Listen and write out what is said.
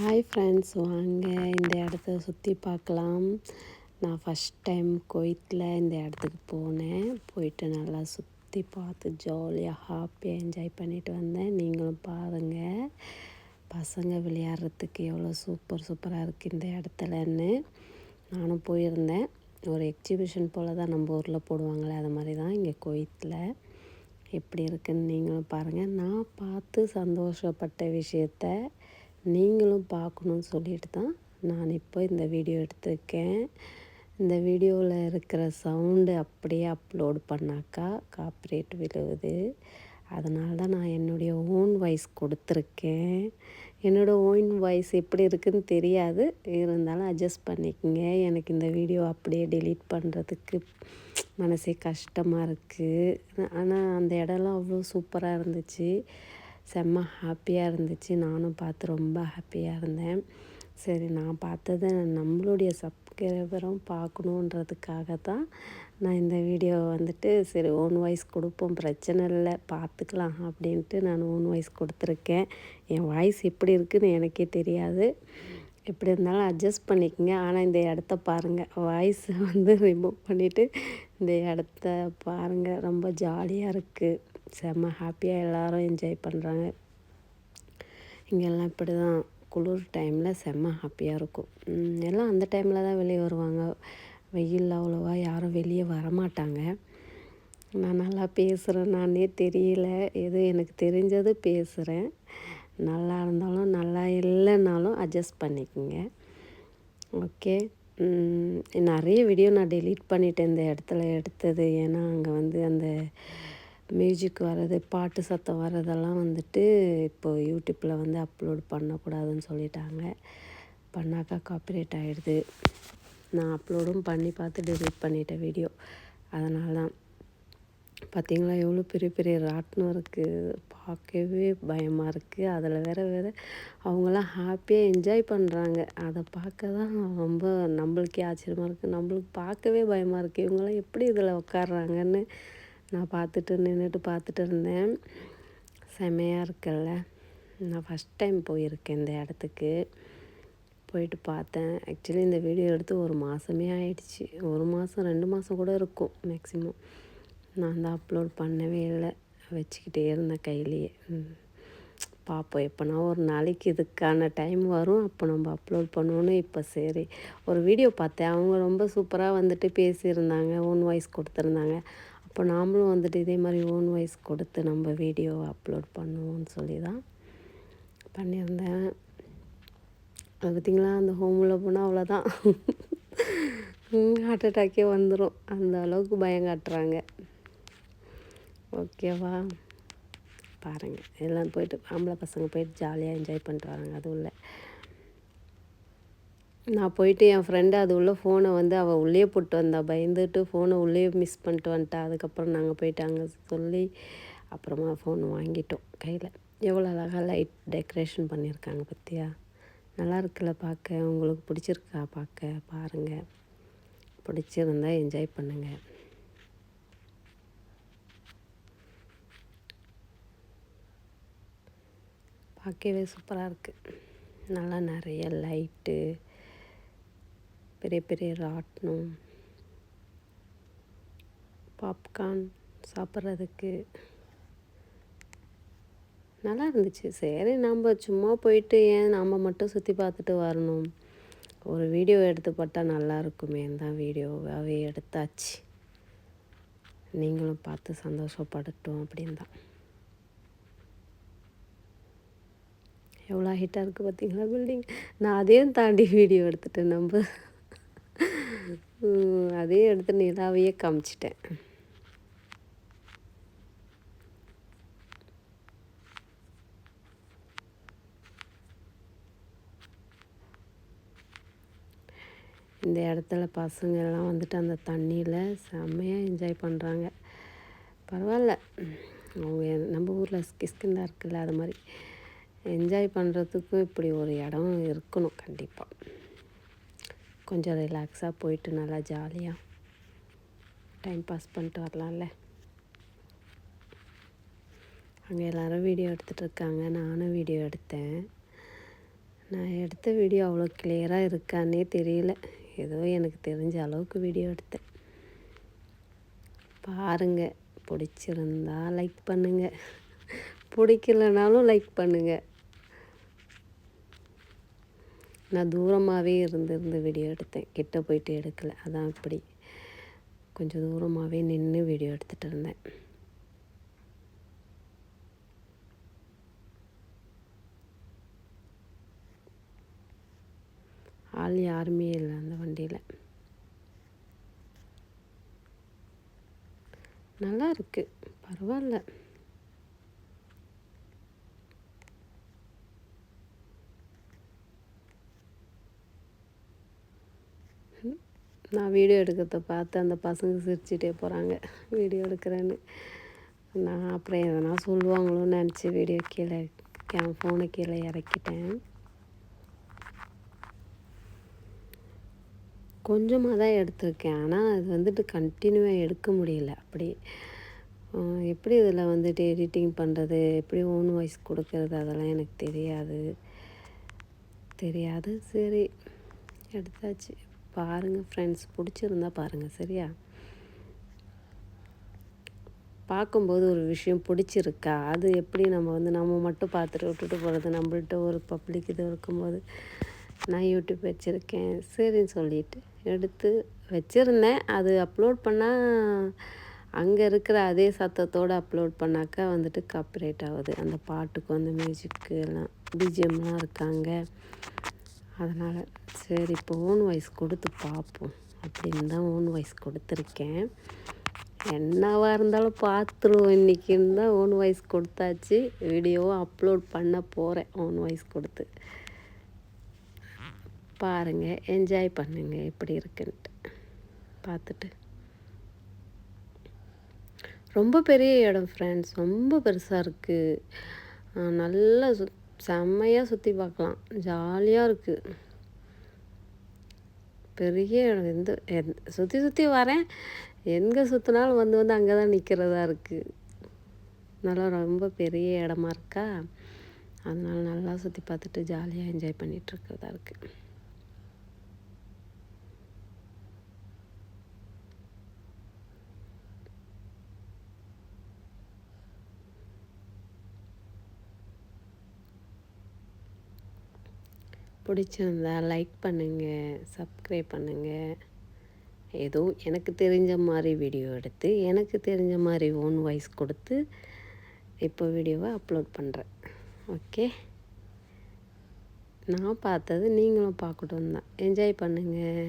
Hi friends வாங்க. இந்த இடத்த சுற்றி பார்க்கலாம். நான் ஃபஸ்ட் டைம் குவைத்தில் இந்த இடத்துக்கு போனேன். போயிட்டு நல்லா சுற்றி பார்த்து ஜாலியாக ஹாப்பியாக என்ஜாய் பண்ணிட்டு வந்தேன். நீங்களும் பாருங்கள் பசங்க விளையாடுறதுக்கு எவ்வளோ சூப்பர் சூப்பராக இருக்குது இந்த இடத்துலன்னு. நானும் போயிருந்தேன். ஒரு எக்ஸிபிஷன் போல் தான் நம்ம ஊரில் போடுவாங்களே அது மாதிரி தான் இங்கே குவைத்தில் எப்படி இருக்குன்னு நீங்களும் பாருங்கள் நான் பார்த்து சந்தோஷப்பட்ட விஷயத்த நீங்களும் பார்க்கணுன்னு சொல்லிட்டு தான் நான் இப்போ இந்த வீடியோ எடுத்திருக்கேன். இந்த வீடியோவில் இருக்கிற சவுண்டு அப்படியே அப்லோட் பண்ணாக்கா காப்ரேட் விழுவுது. அதனால தான் நான் என்னுடைய ஓன் வாய்ஸ் கொடுத்துருக்கேன். என்னோடய ஓன் வாய்ஸ் எப்படி இருக்குதுன்னு தெரியாது. இருந்தாலும் அட்ஜஸ்ட் பண்ணிக்கோங்க. எனக்கு இந்த வீடியோ அப்படியே டெலீட் பண்ணுறதுக்கு மனசே கஷ்டமாக இருக்குது ஆனால் அந்த இடம்லாம் அவ்வளோ சூப்பராக இருந்துச்சு. செம்ம ஹாப்பியாக இருந்துச்சு. நானும் பார்த்து ரொம்ப ஹாப்பியாக இருந்தேன். சரி நான் பார்த்ததை நம்மளுடைய சப்ஸ்கிரைபரும் பார்க்கணுன்றதுக்காக தான் நான் இந்த வீடியோவை வந்துட்டு சரி ஓன் வாய்ஸ் கொடுப்போம். பிரச்சனை இல்லை பார்த்துக்கலாம் அப்படின்ட்டு நான் ஓன் வாய்ஸ் கொடுத்துருக்கேன். என் வாய்ஸ் எப்படி இருக்குதுன்னு எனக்கே தெரியாது. எப்படி இருந்தாலும் அட்ஜஸ்ட் பண்ணிக்கோங்க. ஆனால் இந்த இடத்த பாருங்கள் வாய்ஸ் வந்து ரிமூவ் பண்ணிவிட்டு இந்த இடத்த பாருங்கள் ரொம்ப ஜாலியாக இருக்குது செம்ம ஹாப்பியாக எல்லோரும் என்ஜாய் பண்ணுறாங்க இங்கெல்லாம் இப்படி தான் குளிர் டைமில் செம்ம ஹாப்பியாக இருக்கும். எல்லாம் அந்த டைமில் தான் வெளியே வருவாங்க. வெயில் அவ்வளோவா யாரும் வெளியே வரமாட்டாங்க. நான் நல்லா பேசுகிறேன் நானே தெரியல. எது எனக்கு தெரிஞ்சது பேசுகிறேன் நல்லா இருந்தாலும் நல்லா இல்லைனாலும் அட்ஜஸ்ட் பண்ணிக்கோங்க. ஓகே நிறைய வீடியோ நான் டெலீட் பண்ணிட்டேன் இந்த இடத்துல எடுத்தது. ஏன்னா அங்கே வந்து அந்த மியூசிக் வர்றது பாட்டு சத்தம் வர்றதெல்லாம் வந்துட்டு இப்போது யூடியூப்பில் வந்து அப்லோட் பண்ணக்கூடாதுன்னு சொல்லிட்டாங்க. பண்ணாக்கா காப்பிரைட் ஆகிடுது நான் அப்லோடும் பண்ணி பார்த்து டெலிட் பண்ணிட்டேன் வீடியோ அதனால தான் பார்த்தீங்களா எவ்வளோ பெரிய பெரிய ராட்டினம் இருக்குது பார்க்கவே பயமாக இருக்குது அதில் வேறு வேறு அவங்களாம் ஹாப்பியாக என்ஜாய் பண்ணுறாங்க அதை பார்க்க தான் ரொம்ப நம்மளுக்கே ஆச்சரியமாக இருக்குது நம்மளுக்கு பார்க்கவே பயமாக இருக்குது இவங்களாம் எப்படி இதில் உட்காடுறாங்கன்னு நான் பார்த்துட்டு நின்றுட்டு பார்த்துட்டு இருந்தேன். செமையாக இருக்குல்ல? நான் ஃபஸ்ட் டைம் போயிருக்கேன் இந்த இடத்துக்கு. போயிட்டு பார்த்தேன். ஆக்சுவலி இந்த வீடியோ எடுத்து ஒரு மாதமே ஆயிடுச்சு. ஒரு மாதம் ரெண்டு மாதம் கூட இருக்கும் மேக்ஸிமம் நான் தான் அப்லோட் பண்ணவே இல்லை. வச்சுக்கிட்டே இருந்தேன் கையிலேயே. பார்ப்போம் எப்போனா ஒரு நாளைக்கு இதுக்கான டைம் வரும். அப்போ நம்ம அப்லோட் பண்ணுவோன்னு இப்போ சரி. ஒரு வீடியோ பார்த்தேன். அவங்க ரொம்ப சூப்பராக வந்துட்டு பேசியிருந்தாங்க. ஓன் வாய்ஸ் கொடுத்துருந்தாங்க. இப்போ நாமளும் வந்துட்டு இதே மாதிரி ஓன் வாய்ஸ் கொடுத்து நம்ம வீடியோ அப்லோட் பண்ணுவோம்னு சொல்லி தான் பண்ணியிருந்தேன். அது பார்த்திங்களா அந்த ஹோமில் போனால் அவ்வளோதான் ஹார்ட் அட்டாக்கே வந்துடும் அந்த அளவுக்கு பயம் காட்டுறாங்க. ஓகேவா பாருங்கள் எல்லாம் போயிட்டு ஆம்பளை பசங்க போயிட்டு ஜாலியாக என்ஜாய் பண்ணிட்டு வராங்க. அதுவும் இல்லை. நான் போயிட்டு என் ஃப்ரெண்டு அது உள்ள ஃபோனை வந்து அவள் உள்ளே போட்டு வந்தா. பயந்துட்டு ஃபோனை உள்ளே மிஸ் பண்ணிட்டு வந்துட்டா. அதுக்கப்புறம் நாங்கள் போயிட்டு அங்கே சொல்லி அப்புறமா ஃபோன் வாங்கிட்டோம் கையில். எவ்வளோ அழகாக லைட் டெக்கரேஷன் பண்ணியிருக்காங்க பற்றியா நல்லா இருக்குல்ல பார்க்க. உங்களுக்கு பிடிச்சிருக்கா பார்க்க? பாருங்கள் பிடிச்சிருந்தா என்ஜாய் பண்ணுங்கள் பார்க்கவே சூப்பராக இருக்குது நல்லா நிறைய லைட்டு பெரிய பெரிய ராட்டினம். பாப்கார்ன் சாப்பிட்றதுக்கு. நல்லா இருந்துச்சு. சரி நம்ம சும்மா போயிட்டு ஏன் நாம் மட்டும் சுற்றி பார்த்துட்டு வரணும்? ஒரு வீடியோ எடுத்து போட்டால் நல்லா இருக்குமேன்னு தான் வீடியோவாகவே எடுத்தாச்சு. நீங்களும் பார்த்து சந்தோஷப்படட்டும் அப்படின்னு தான். எவ்வளோ ஹிட்டாக இருக்குது பார்த்தீங்களா பில்டிங் நான் அதையும் தாண்டி வீடியோ எடுத்துகிட்டு நம்ம. அதே எடுத்து நிலாவையே காமிச்சிட்டேன். இந்த இடத்துல பசங்கள்லாம் வந்துட்டு அந்த தண்ணியில் செம்மையாக என்ஜாய் பண்ணுறாங்க பரவாயில்ல. அவங்க நம்ம ஊரில் கிஸ்கிந்தா இருக்குல்ல அது மாதிரி. என்ஜாய் பண்ணுறதுக்கும் இப்படி ஒரு இடம் இருக்கணும் கண்டிப்பாக கொஞ்சம் ரிலாக்ஸாக போயிட்டு நல்லா ஜாலியாக டைம் பாஸ் பண்ணிட்டு வரலாம்ல. அங்கே எல்லோரும் வீடியோ எடுத்துகிட்டு இருக்காங்க. நானும் வீடியோ எடுத்தேன். நான் எடுத்த வீடியோ அவ்வளோ கிளியராக இருக்கான்னே தெரியல. ஏதோ எனக்கு தெரிஞ்ச அளவுக்கு வீடியோ எடுத்தேன். பாருங்கள் பிடிச்சிருந்தா லைக் பண்ணுங்கள் பிடிக்கலனாலும் லைக் பண்ணுங்கள் நான் தூரமாகவே இருந்து இருந்து வீடியோ எடுத்தேன். கிட்ட போயிட்டு எடுக்கலை. அதான் இப்படி கொஞ்சம் தூரமாகவே நின்று வீடியோ எடுத்துகிட்டு இருந்தேன். ஆள் யாருமே இல்லை அந்த வண்டியில். நல்லா இருக்குது பரவாயில்ல. நான் வீடியோ எடுக்கிறத பார்த்து அந்த பசங்க சிரிச்சிட்டே போகிறாங்க வீடியோ எடுக்கிறேன்னு. நான் அப்புறம் எதனா சொல்லுவாங்களோன்னு நினச்சி வீடியோ கீழே கே ஃபோனை கீழே இறக்கிட்டேன். கொஞ்சமாக தான் எடுத்திருக்கேன். ஆனால் அது வந்துட்டு கண்டினியூவாக எடுக்க முடியல. அப்படி எப்படி இதில் வந்துட்டு எடிட்டிங் பண்ணுறது எப்படி ஓன் வாய்ஸ் கொடுக்கறது? அதெல்லாம் எனக்கு தெரியாது. தெரியாது. சரி எடுத்தாச்சு. பாருங்கள் ஃப்ரெண்ட்ஸ் பிடிச்சிருந்தா பாருங்கள் சரியா? பார்க்கும்போது ஒரு விஷயம் பிடிச்சிருக்கா? அது எப்படி நம்ம வந்து நம்ம மட்டும் பார்த்துட்டு விட்டுட்டு போகிறது நம்மள்கிட்ட ஒரு பப்ளிக் இது இருக்கும்போது நான் யூடியூப் வச்சுருக்கேன் சரின்னு சொல்லிட்டு எடுத்து வச்சுருந்தேன். அது அப்லோட் பண்ணால் அங்கே இருக்கிற அதே சத்தத்தோடு அப்லோட் பண்ணாக்கா வந்துட்டு காப்பிரைட் ஆகுது. அந்த பாட்டுக்கு அந்த மியூசிக்கு எல்லாம் பிஜிஎம்லாம் இருக்காங்க. அதனால் சரி இப்போ ஓன் வாய்ஸ் கொடுத்து பார்ப்போம் அப்படின்னு தான் ஓன் வாய்ஸ் கொடுத்துருக்கேன். என்னவாக இருந்தாலும் பார்த்துருவோம் இன்றைக்கின்னு தான் ஓன் வாய்ஸ் கொடுத்தாச்சு. வீடியோவை அப்லோட் பண்ண போகிறேன் ஓன் வாய்ஸ் கொடுத்து. பாருங்கள் என்ஜாய் பண்ணுங்கள் எப்படி இருக்குன்ட்டு. பார்த்துட்டு ரொம்ப பெரிய இடம் ஃப்ரெண்ட்ஸ் ரொம்ப பெருசாக இருக்குது நல்லா சுத் செம்மையாக சுற்றி பார்க்கலாம். ஜாலியாக இருக்குது பெரிய இடம். எந்த சுற்றி சுற்றி வரேன். எங்கே சுற்றினாலும் வந்து வந்து அங்கே தான் நிற்கிறதா இருக்குது நல்லா ரொம்ப பெரிய இடமா இருக்கா? அதனால் நல்லா சுற்றி பார்த்துட்டு ஜாலியாக என்ஜாய் பண்ணிகிட்ருக்கிறதா இருக்குது பிடிச்சிருந்தா லைக் பண்ணுங்கள் சப்ஸ்கிரைப் பண்ணுங்கள் ஏதோ எனக்கு தெரிஞ்ச மாதிரி வீடியோ எடுத்து எனக்கு தெரிஞ்ச மாதிரி ஓன் வாய்ஸ் கொடுத்து இப்போ வீடியோவை அப்லோட் பண்ணுறேன் ஓகே நான் பார்த்தது நீங்களும் பார்க்கட்டும் தான். என்ஜாய் பண்ணுங்கள்